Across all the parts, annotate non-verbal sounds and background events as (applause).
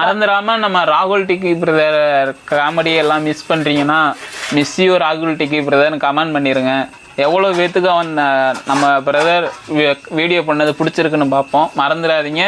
மறந்துடாம நம்ம ராகுல் டிக்கி பிரதர் காமெடி எல்லாம் மிஸ் பண்றீங்கன்னா மிஸ் யூ ராகுல் டிக்கி பிரதர்னு கமெண்ட் பண்ணிருங்க. எவ்வளோ பேத்துக்கு அவன் நம்ம பிரதர் வீடியோ பண்ணது பிடிச்சிருக்குன்னு பார்ப்போம். மறந்துடாதீங்க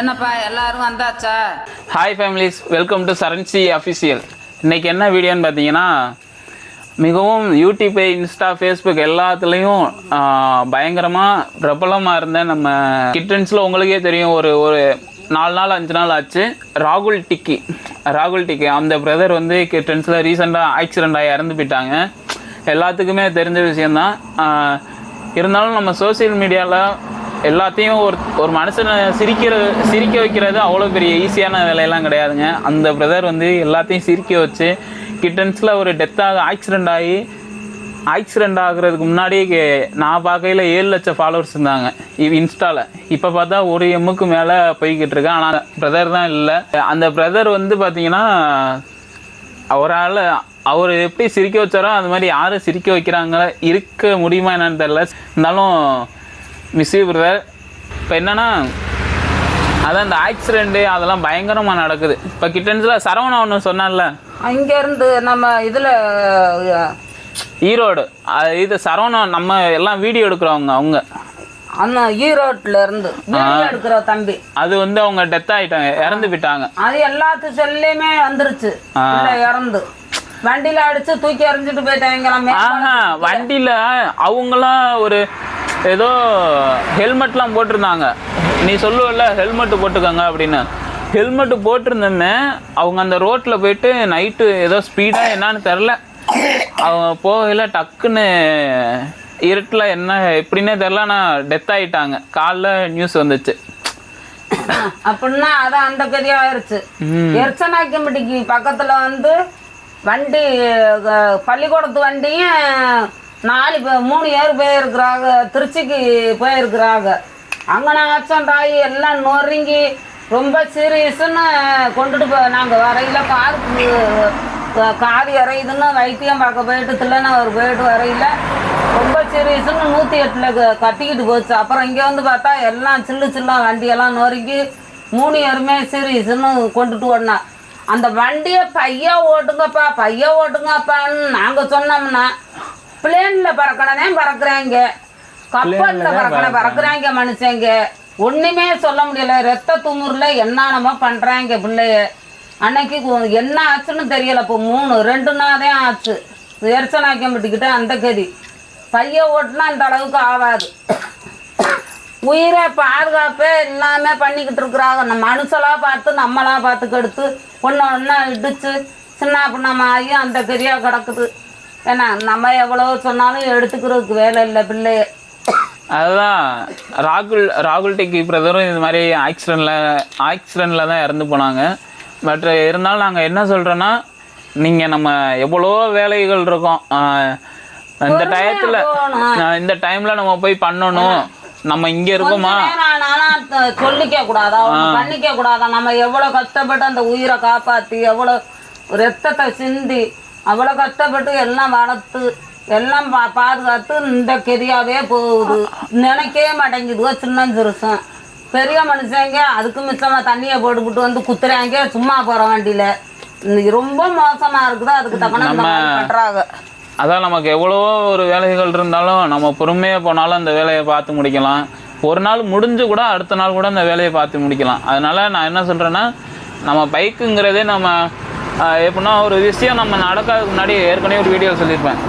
என்னப்பா எல்லாரும் வந்தாச்சா? Hi families welcome to Saranchi official இன்னைக்கு என்ன வீடியோன்னு பார்த்தீங்கன்னா மிகவும் யூடியூப்பு இன்ஸ்டா ஃபேஸ்புக் எல்லாத்துலேயும் பயங்கரமாக பிரபலமாக இருந்த நம்ம கிட்டன்ஸில் உங்களுக்கே தெரியும். ஒரு ஒரு நாலு நாள் அஞ்சு நாள் ஆச்சு. ராகுல் டிக்கி. ராகுல் டிக்கி. அந்த பிரதர் வந்து கிட்டன்ஸில் ரீசெண்டாக ஆக்சிடெண்ட் ஆகி இறந்து போயிட்டாங்க. எல்லாத்துக்குமே தெரிஞ்ச விஷயந்தான் இருந்தாலும் நம்ம சோஷியல் மீடியாவில் எல்லாத்தையும் ஒரு ஒரு மனுஷனை சிரிக்கிற சிரிக்க வைக்கிறது அவ்வளோ பெரிய ஈஸியான வேலையெல்லாம் கிடையாதுங்க. அந்த பிரதர் வந்து எல்லாத்தையும் சிரிக்க வச்சு கிட்டன்ஸில் ஒரு டெத்தாக ஆக்சிடெண்ட் ஆகி ஆக்சிடெண்ட் ஆகுறதுக்கு முன்னாடியே நான் பார்க்கையில் ஏழு லட்சம் ஃபாலோவர்ஸ் இருந்தாங்க. இவ் இன்ஸ்டாவில் இப்போ பார்த்தா ஒரு எம்முக்கு மேலே போய்கிட்டு இருக்கேன் ஆனால் பிரதர் தான் இல்லை. அந்த பிரதர் வந்து பார்த்தீங்கன்னா அவரால் அவர் எப்படி சிரிக்க வச்சாரோ அது மாதிரி யாரும் சிரிக்க வைக்கிறாங்க இருக்க முடியுமா என்னன்னு தெரில இருந்தாலும் மிஸ் பிரதர் இப்போ என்னென்னா அதான் இந்த ஆக்சிடெண்ட்டு அதெல்லாம் பயங்கரமாக நடக்குது. இப்போ கிட்டன்ஸில் சரவணா ஒன்று சொன்னான்ல. அங்க இருந்து நம்ம இதுல ஈரோடு. இது சரவணா நம்ம எல்லாம் வீடியோ எடுக்கிறவங்க அவங்க. அந்த ஈரோட்ல இருந்து எடுக்கிற தம்பி. அது வந்து அவங்க டெத் ஆகிட்டாங்க இறந்து போயிட்டாங்க அது எல்லாத்து செல்லையுமே வந்துருச்சு. இறந்து. வண்டியில அடிச்சு தூக்கி எறிஞ்சிட்டு போயிட்டாங்க ஆஹா வண்டியில் அவங்களாம் ஒரு ஏதோ ஹெல்மெட்லாம் போட்டிருந்தாங்க. நீ சொல்லுவல்ல ஹெல்மெட் போட்டுக்கோங்க அப்படின்னு. ஹெல்மெட் போட்டிருந்தோமே அவங்க அந்த ரோட்டில் போயிட்டு நைட்டு ஏதோ ஸ்பீடாக என்னன்னு தெரில அவங்க போகையில் டக்குன்னு இருட்டில் என்ன எப்படின்னே தெரில ஆனால் டெத் ஆகிட்டாங்க காலைல நியூஸ் வந்துச்சு. அப்படின்னா அது அந்த கதி ஆயிருச்சு. எர்ச்சனாக்கம்பட்டிக்கு பக்கத்துல வந்து வண்டி பள்ளிக்கூடத்து வண்டியும் நாலு பேர் மூணு பேர் போயிருக்கிறாங்க திருச்சிக்கு போயிருக்கிறாங்க. அங்கே தாய் எல்லாம் நொறுங்கி ரொம்ப சீரியஸ்ன்னு கொண்டுட்டு போ நாங்கள் வரையில் காருக்கு காது இறையுதுன்னு வைத்தியம் பார்க்க போயிட்டு தில்லன்னு அவர் போயிட்டு வரையில ரொம்ப சீரியஸ்ன்னு நூற்றி எட்டில் கட்டிக்கிட்டு போச்சு. அப்புறம் இங்கே வந்து பார்த்தா எல்லாம் சில்லு சில்லாம் வண்டியெல்லாம் நொறுக்கி மூணு பேருமே சீரியஸ்ன்னு கொண்டுட்டு ஓடினா. அந்த வண்டியை பையா ஓட்டுங்கப்பா பையா ஓட்டுங்கப்பான்னு நாங்கள் சொன்னோம்னா பிளேனில் பறக்கணனே இங்கே கப்பலில் பறக்கணும். பறக்குறாங்க மனுஷங்க. ஒன்றுமே சொல்ல முடியல. ரத்த துமுறில் என்னென்னமோ பண்ணுறாங்க பிள்ளைய. அன்னைக்கு என்ன ஆச்சுன்னு தெரியல. இப்போ மூணு ரெண்டு நாள் தான் ஆச்சு. எரிச்சனாக்கம்பட்டுக்கிட்ட அந்த கதி. பைய ஓட்டுனா அந்த அளவுக்கு ஆகாது உயிரை பாதுகாப்பே எல்லாமே பண்ணிக்கிட்டு இருக்கிறாங்க. நம்ம மனுஷலா பார்த்து நம்மளா பார்த்து கெடுத்து ஒன்று ஒன்றா இடிச்சு சின்ன பின்னமாகி அந்த கரியா கிடக்குது. ஏன்னா நம்ம எவ்வளோ சொன்னாலும் எடுத்துக்கிறதுக்கு வேலை இல்லை பிள்ளைய. அதுதான். ராகுல் ராகுல் டெக்கி பிரதரும் இது மாதிரி ஆக்சிடெண்ட்டில் ஆக்சிடெண்ட்டில் தான் இறந்து போனாங்க. பட் இருந்தாலும் நாங்கள் என்ன சொல்கிறோன்னா நீங்கள் நம்ம எவ்வளோ வேலைகள் இருக்கோம். இந்த டயத்தில் இந்த டைமில் நம்ம போய் பண்ணணும். நம்ம இங்கே இருக்கோமா? சொல்லிக்க கூடாதா? பண்ணிக்க கூடாதா? நம்ம எவ்வளோ கஷ்டப்பட்டு அந்த உயிரை காப்பாற்றி எவ்வளோ ரத்தத்தை சிந்தி அவ்வளோ கஷ்டப்பட்டு எல்லாம் வளர்த்து எல்லாம் பா பாதுகாத்து இந்த கெரியாவே போகுது. நினைக்கவே மாட்டேங்குதுவோ சின்ன சிறுசம் பெரிய மனுஷங்க அதுக்கு மிச்சமாக தண்ணியை போட்டுக்கிட்டு வந்து குத்துறாங்க. சும்மா போகிற வண்டியில். ரொம்ப மோசமாக இருக்குது. அதுக்கு தக்கன பண்றாங்க அதான் நமக்கு எவ்வளோ ஒரு வேலைகள் இருந்தாலும் நம்ம பொறுமையாக போனாலும் அந்த வேலையை பார்த்து முடிக்கலாம். ஒரு நாள் முடிஞ்சு கூட அடுத்த நாள் கூட அந்த வேலையை பார்த்து முடிக்கலாம். அதனால நான் என்ன சொல்கிறேன்னா நம்ம பைக்குங்கிறதே நம்ம எப்படின்னா ஒரு விஷயம் நம்ம நடக்காததுக்கு முன்னாடி ஏற்கனவே ஒரு வீடியோ சொல்லியிருப்பேன்.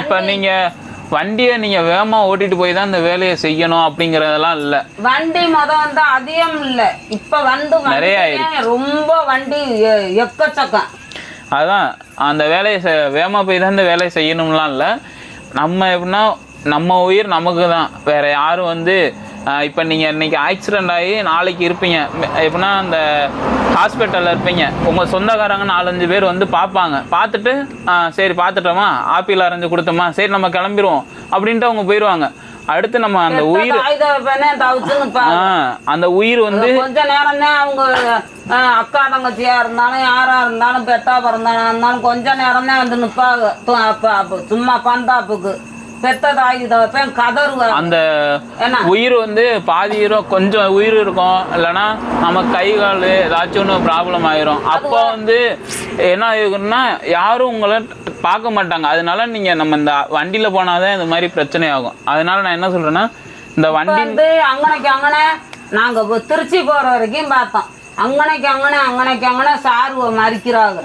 இப்ப நீங்கள் வண்டியை நீங்கள் வேகமாக ஓட்டிட்டு போய் தான் இந்த வேலையை செய்யணும் அப்படிங்கிறதெல்லாம் இல்லை. வண்டி முத வந்து அதிகம் இல்ல. இப்ப வந்து நிறைய ரொம்ப வண்டி எக்கச்சக்கம். அதான் அந்த வேலையை வேகமாக போய் தான் இந்த வேலையை செய்யணும்லாம் இல்லை. நம்ம எப்படின்னா நம்ம உயிர் நமக்கு தான். வேறு யாரும் வந்து இப்போ நீங்கள் இன்னைக்கு ஆக்சிடெண்ட் ஆகி நாளைக்கு இருப்பீங்க. எப்படின்னா அந்த ஹாஸ்பிட்டலில் இருப்பீங்க. உங்கள் சொந்தக்காரங்க நாலஞ்சு பேர் வந்து பார்ப்பாங்க. பார்த்துட்டு "ஆ, சரி பார்த்துட்டோமா? ஆப்பிள் அரைஞ்சு கொடுத்தோமா? சரி நம்ம கிளம்பிடுவோம் அப்படின்ட்டு அவங்க போயிடுவாங்க. அடுத்து நம்ம அந்த உயிர் அந்த உயிர் வந்து கொஞ்ச நேரம் தான் அவங்க அக்கா தங்கச்சியா இருந்தாலும் யாரா இருந்தாலும் பெத்தா பிறந்தாலும் இருந்தாலும் கொஞ்ச நேரம் தான் வந்து நிப்பாங்க. சும்மா பந்தாப்புக்கு. பெத்த தாய் இதை வைப்பேன் கதறுவ. அந்த உயிர் வந்து பாதி இருக்கும் கொஞ்சம் உயிர் இருக்கும். இல்லைன்னா நம்ம கை கால் ஏதாச்சும் ஒன்று ப்ராப்ளம் ஆயிரும். அப்போ வந்து என்ன ஆகுதுன்னா யாரும் உங்களை பார்க்க மாட்டாங்க. அதனால நீங்கள் நம்ம இந்த வண்டியில் போனாதான் இந்த மாதிரி பிரச்சனை ஆகும். அதனால நான் என்ன சொல்கிறேன்னா இந்த வண்டி வந்து அங்கனைக்கு அங்கனே நாங்க திருச்சி போற வரைக்கும் பார்த்தோம். அங்கனைக்கு அங்கனே அங்கனைக்கு அங்கனே சாருவ மறிக்கிறாங்க.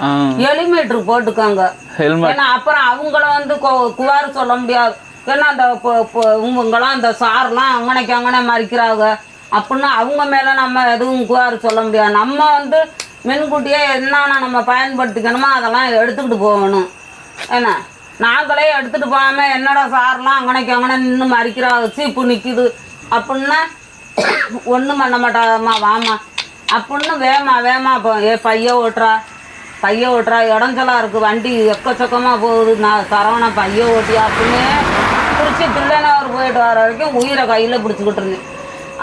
எலிமீட்டர் போட்டுக்கோங்க. ஹெல்மெட். ஏன்னா அப்புறம் அவங்கள வந்து குவாறு சொல்ல முடியாது. ஏன்னா அந்த பொ- இவங்கெல்லாம் அந்த சார்லாம் அங்கனைக்கு அங்கனை மறிக்கிறாங்க. அப்படின்னா அவங்க மேல நம்ம எதுவும் குவாறு சொல்ல முடியாது. நம்ம வந்து முன்கூட்டியே என்னென்ன நம்ம பயன்படுத்திக்கணுமோ அதெல்லாம் எடுத்துக்கிட்டு போகணும். ஏன்னா நாங்களே எடுத்துட்டு போகாமல் என்னடா சார்லாம் அங்கனைக்கு அங்கனை நின்று மறிக்கிறாங்க. சீப்பு நிக்குது. அப்படின்னா ஒன்றும் பண்ண மாட்டாங்கம்மா வாமா அப்படின்னு வேமா வேமா இப்போ ஏ பைய ஓட்டுறா. பைய ஓட்டுறா இடஞ்சலா இருக்கு வண்டி எக்கச்சக்கமா போகுது. நான் சரவணா பைய ஓட்டி அப்படின்னு பிடிச்சி தில்லைநகர் போயிட்டு வர வரைக்கும் உயிரை கையில் பிடிச்சிக்கிட்டு இருந்தேன்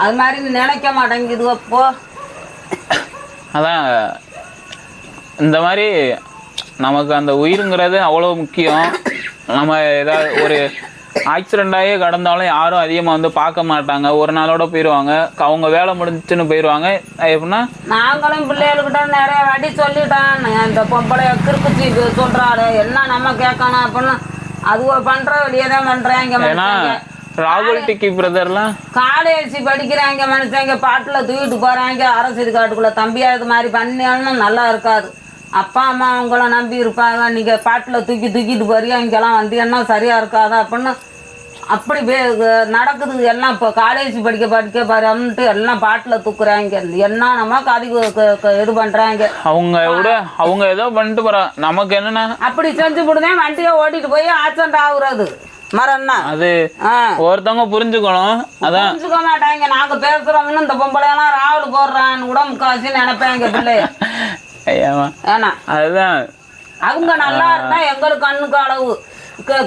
அது மாதிரி நினைக்க மாட்டேங்குது அப்போ அதான் இந்த மாதிரி நமக்கு அந்த உயிருங்கிறது அவ்வளோ முக்கியம். நம்ம ஏதாவது ஒரு ஆக்சிடென்ட் ஆகி கடந்தாலும் யாரும் அதிகமாக வந்து பார்க்க மாட்டாங்க. ஒரு நாளோட போயிடுவாங்க அவங்க வேலை முடிஞ்சுன்னு போயிடுவாங்க எப்படின்னா நாங்களும் பிள்ளைகளுக்கிட்ட நிறைய வாட்டி சொல்லிட்டேன் இந்த பொம்பளை கிறுக்குச்சி சொல்றாரு என்ன நம்ம கேட்கணும்? அப்படின்னு. அதுவோ பண்ற வெளியே தான் பண்றாங்க ஏன்னா ராகுல் டிக்கி பிரதர்லாம் காலேஜ் படிக்கிறாங்க மனுஷங்க. பாட்டில் தூக்கிட்டு போறாங்க. அரசியல் காட்டுக்குள்ள தம்பியா இது மாதிரி பண்ணியாலும் நல்லா இருக்காது. அப்பா அம்மா அவங்கள நம்பி இருப்பாங்க. நீங்க பாட்டில் தூக்கி தூக்கிட்டு போறியா? இங்கெல்லாம் வந்தீங்கன்னா சரியா இருக்காது? அப்படின்னு அப்படி வே- நடக்குது. எல்லாம் இப்போ காலேஜ் படிக்க படிக்க பாருன்ட்டு எல்லாம் பாட்டில் தூக்குறாங்க. என்ன நம்ம கதி இது பண்றாங்க. அவங்க விட அவங்க ஏதோ பண்ணிட்டு போகிறாங்க நமக்கு என்னன்னா? அப்படி செஞ்சு விடுதேன் வண்டியை ஓட்டிட்டு போய் ஆக்சிடென்ட் ஆகுறது. மரம்னா. அது ஒருத்தவங்க புரிஞ்சுக்கணும். அதான். புரிஞ்சுக்க மாட்டாங்க. நாங்க பேசுறோம்னு இந்த பொம்பளையெல்லாம் ராவல் போடுறான்னு கூட முக்காசி நினைப்பாங்க பிள்ளைய (laughs) அதுதான். அவங்க நல்லா இருந்தா எங்களுக்கு கண்ணுக்கு அளவு.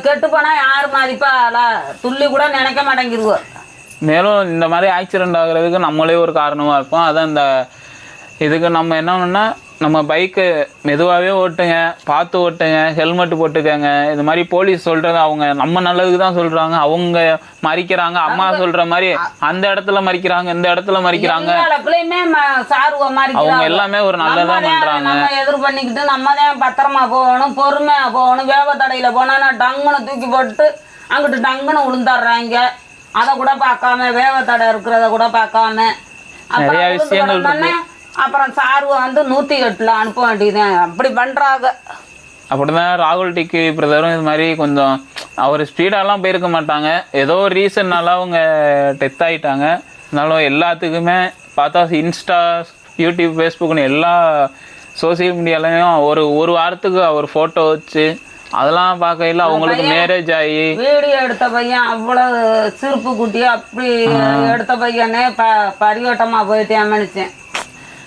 கெட்டு போனா யாரு மதிப்பாளா துள்ளி கூட நினைக்க மாட்டேங்குதுவோ. மேலும் இந்த மாதிரி ஆக்சிடென்ட் ஆகுறதுக்கு நம்மளே ஒரு காரணமாக இருப்போம். அதான் இந்த இதுக்கு நம்ம என்ன பண்ணா நம்ம பைக்கு மெதுவாகவே ஓட்டுங்க பார்த்து ஓட்டுங்க ஹெல்மெட் போட்டுக்கங்க. இது மாதிரி போலீஸ் சொல்கிறது அவங்க நம்ம நல்லதுக்கு தான் சொல்கிறாங்க அவங்க மறிக்கிறாங்க அம்மா சொல்கிற மாதிரி அந்த இடத்துல மறிக்கிறாங்க இந்த இடத்துல மறிக்கிறாங்க. அவங்க எல்லாமே ஒரு நல்லதா பண்றாங்க. நம்ம எதிர் பண்ணிக்கிட்டு நம்ம தான் பத்திரமா போகணும் பொறுமையா போகணும் வேக தடையில போனா டங்குன்னு தூக்கி போட்டு அங்கிட்டு டங்குன்னு விழுந்துடுறாங்க அதை கூட பார்க்காம வேக தடை இருக்கிறத கூட பார்க்காம. நிறைய விஷயங்கள் அப்புறம் சாருவை வந்து நூத்தி எட்டுல அனுப்ப வேண்டியதுதான். அப்படி பண்றாங்க. அப்படிதான் ராகுல் டிக்கி பிரதரும் இது மாதிரி கொஞ்சம் அவர் ஸ்பீடாலாம் போயிருக்க மாட்டாங்க. ஏதோ ஒரு ரீசன்னால அவங்க டெத் ஆயிட்டாங்க. அதனால எல்லாத்துக்குமே பார்த்தா இன்ஸ்டா யூடியூப் ஃபேஸ்புக்னு எல்லா சோசியல் மீடியாலையும் ஒரு ஒரு வாரத்துக்கு அவர் ஃபோட்டோ வச்சு அதெல்லாம் பார்க்கையில அவங்களுக்கு மேரேஜ் ஆகி. வீடியோ எடுத்த பையன் அவ்வளவு சிரிப்பு குட்டி அப்படி எடுத்த பையனே ப பரிவட்டமா போயிட்டேன் மனுஷன்.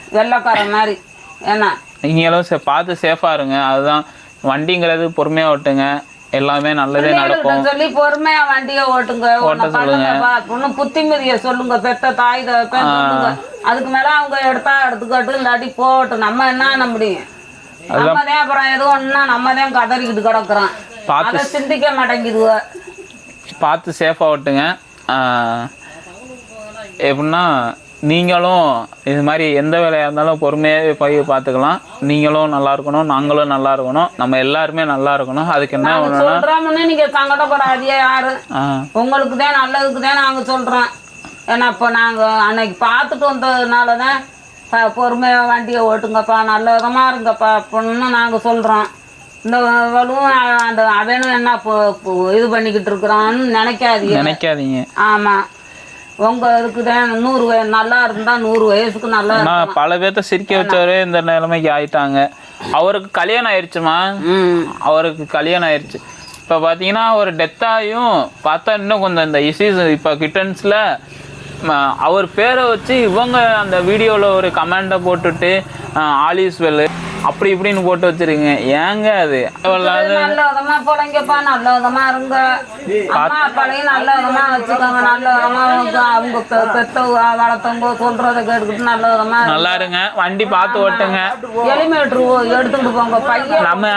வெள்ளைக்காரன் மாதிரி. ஏன்னா நீங்களும் சே- பார்த்து சேஃபாக இருங்க. அதுதான் வண்டிங்கிறது பொறுமையாக ஓட்டுங்க. எல்லாமே நல்லதே நடக்கும். பிள்ளைகள்கிட்ட சொல்லி பொறுமையா வண்டியை ஓட்டுங்க. உன்னை பண்ணுங்கப்பா அப்படின்னு புத்திமதிய சொல்லுங்க. பெத்த தாய் தகப்பன் சொல்லுங்க. அதுக்கு மேல அவங்க எடுத்தா எடுத்துக்கட்டும் இல்லாட்டி போகட்டும். நம்ம என்ன பண்ண முடியும்? நம்ம தான் அப்புறம் எதுவும் ஒண்ணுனா நம்ம தான் கதறிக்கிட்டு கிடக்குறோம் பார்த்து அதை சிந்திக்க மாட்டேங்குதுவ பார்த்து சேஃபாக ஓட்டுங்க. ஆஹ் எப்படின்னா நீங்களும் இது மாதிரி எந்த வேலையாக இருந்தாலும் பொறுமையாக போய் பார்த்துக்கலாம். நீங்களும் நல்லா இருக்கணும் நாங்களும் நல்லா இருக்கணும் நம்ம எல்லாருமே நல்லா இருக்கணும். அதுக்கு என்ன சொல்றோம்னு நீங்க சங்கடப்படாதீங்க யாரு. உங்களுக்கு தான் நல்லதுக்கு தான் நாங்க சொல்றோம். ஏன்னா இப்போ நாங்க அன்னைக்கு பார்த்துட்டு வந்ததுனால தான் ப- பொறுமையா வண்டியை ஓட்டுங்கப்பா நல்ல விதமா இருங்கப்பா அப்படின்னு நாங்க சொல்றோம். இந்த வலுவும் அந்த அவனும் என்ன இது பண்ணிக்கிட்டு இருக்கிறான்னு நினைக்காதீங்க. நினைக்காதீங்க. ஆமா. உங்க இதுக்கு தான் நூறு நல்லா இருந்தா நூறு வயசுக்கு நல்லா ஆனால் பல பேர்த்த சிரிக்க வச்சவரே இந்த நிலைமைக்கு ஆயிட்டாங்க. அவருக்கு கல்யாணம் ஆயிடுச்சுமா அவருக்கு கல்யாணம் ஆயிடுச்சு இப்போ பார்த்தீங்கன்னா அவர் டெத் ஆகியும் பார்த்தா இன்னும் கொஞ்சம் இந்த இஷ்யூஸ் இப்போ கிட்டன்ஸில் அவர் பேரை வச்சு இவங்க அந்த வீடியோவில் ஒரு கமெண்ட்டை போட்டுட்டு ஆலிஸ் வெல் அப்படி இப்படின்னு போட்டு வச்சிருக்கீங்க ஏங்க அது? நல்ல விதமா போலங்கப்பா நல்ல விதமா இருங்க. அம்மா அப்பாலையும் நல்ல விதமா வச்சுக்கோங்க. நல்ல விதமா அவங்க அவங்க பெ- பெத்தவங்க வளர்த்தவங்க சொல்றதை கேட்டுக்கிட்டு நல்ல விதமா நல்லா இருங்க. வண்டி பார்த்து ஓட்டுங்க. எலிமீட்டர் எடுத்துட்டு போங்க. பையன் நம்ம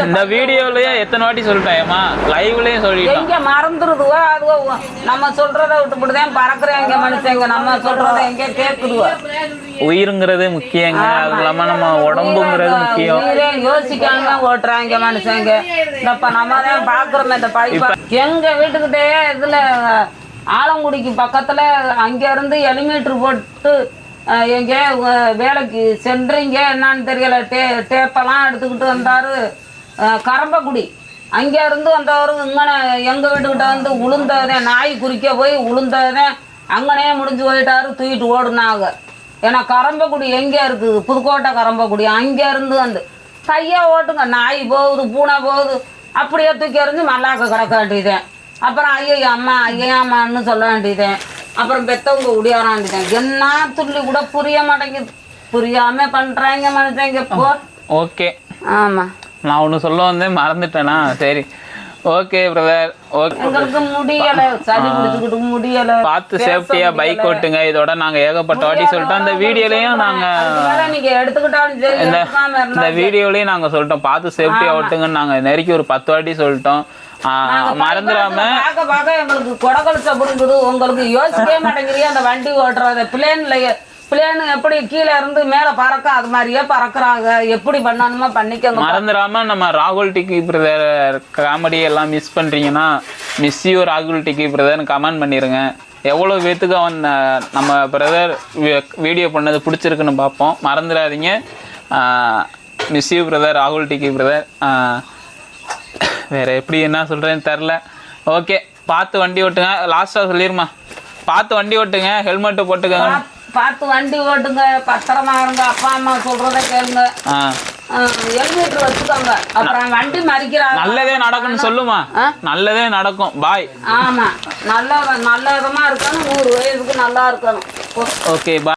இந்த வீடியோலயே எத்தனை வாட்டி சொல்லிட்டேன் லைவ்லயும் சொல்லிட்டோம். எங்க மறந்துருதுவோ அதுவோ நம்ம சொல்றத விட்டுப்பட்டுதான் பறக்குறேங்க மனுஷங்க நம்ம சொல்றத எங்க கேக்குதுவோ? உயிருங்கிறது முக்கியங்க. அது இல்லாம நம்ம உடம்புங்கிறது முக்கியம். யோசிக்காம ஓட்டுறாங்க மனுஷங்க. இப்ப நம்ம தான் பாக்குறோம் இந்த பைப்ப எங்க வீட்டுக்கிட்டே இதுல ஆலங்குடிக்கு பக்கத்துல அங்க இருந்து எலிமீட்டர் போட்டு எங்க வேலைக்கு சென்றீங்க என்னன்னு தெரியல. டே டேப்பெல்லாம் எடுத்துக்கிட்டு வந்தாரு கரம்பக்குடி. அங்க இருந்து வந்தவர் இங்கன எங்க வீட்டுக்கிட்ட வந்து உளுந்ததேன் நாய் குறிக்க போய் உளுந்ததேன் அங்கனே முடிஞ்சு போயிட்டாரு தூக்கிட்டு ஓடுனாங்க. ஏன்னா கரம்பக்குடி எங்கே இருக்குது? புதுக்கோட்டை கரம்பக்குடி. அங்கே இருந்து வந்து கையா ஓட்டுங்க. நாய் போகுது பூனை போகுது. அப்படியே தூக்கி எறிஞ்சு மல்லாக்க கிடக்க வேண்டியதேன் அப்புறம் ஐயோ அம்மா ஐயா அம்மான்னு சொல்ல வேண்டியதேன் அப்புறம் பெத்தவங்க உடியார வேண்டியதேன் என்ன துள்ளி கூட புரிய மாட்டேங்குது. புரியாம பண்றாங்க மனுஷங்க இப்போ ஓகே. ஆமா. நான் ஒன்று சொல்ல வந்தேன் மறந்துட்டேனா? சரி. ஓகே பிரதர் பார்த்து சேஃப்டியா பைக் ஓட்டுங்க. இதோட நாங்க ஏகப்பட்ட வாட்டி சொல்லிட்டோம். அந்த வீடியோலயும் நாங்க இந்த இருந்தா வீடியோலயும் நாங்க சொல்லிட்டோம். பார்த்து சேஃப்டியா ஓட்டுங்கன்னு நாங்க நெருக்கி ஒரு பத்து வாட்டி சொல்லிட்டோம். மறந்துடாம. பார்க்க பார்க்க எங்களுக்கு கொடகல் சபுருங்குது உங்களுக்கு யோசிக்கவே மாட்டேங்கிறீங்க அந்த வண்டி ஓட்டுறது? பிளேன்ல பிளேனு எப்படி கீழே இருந்து மேல பறக்க அது மாதிரியே பறக்குறாங்க. எப்படி பண்ணணுமோ பண்ணிக்கோங்க. மறந்துடாம நம்ம ராகுல் டிக்கி பிரதர் காமெடி எல்லாம் மிஸ் பண்றீங்கன்னா மிஸ் யூ ராகுல் டிக்கி பிரதர்னு கமெண்ட் பண்ணிருங்க. எவ்வளோ பேத்துக்கு அவன் நம்ம பிரதர் வீடியோ பண்ணது பிடிச்சிருக்குன்னு பார்ப்போம். மறந்துடாதீங்க. மிஸ் யூ பிரதர் ராகுல் டிக்கி பிரதர் வேற எப்படி என்ன சொல்கிறேன்னு தெரில ஓகே பார்த்து வண்டி ஓட்டுங்க. லாஸ்ட்டாக சொல்லிடுமா பார்த்து வண்டி ஓட்டுங்க. ஹெல்மெட்டு போட்டுக்கோங்க. பார்த்து வண்டி ஓட்டுங்க பத்திரமா இருங்க அப்பா அம்மா சொல்றத கேளுங்க. ஹெல்மெட் வச்சுக்கோங்க. அப்புறம் வண்டி மறிக்கிறாங்க. நல்லதே நடக்கும்னு சொல்லுமா? நல்லதே நடக்கும். பாய். ஆமா. நல்ல நல்ல விதமா இருக்கணும். நூறு வயசுக்கு நல்லா இருக்கணும். Okay bye.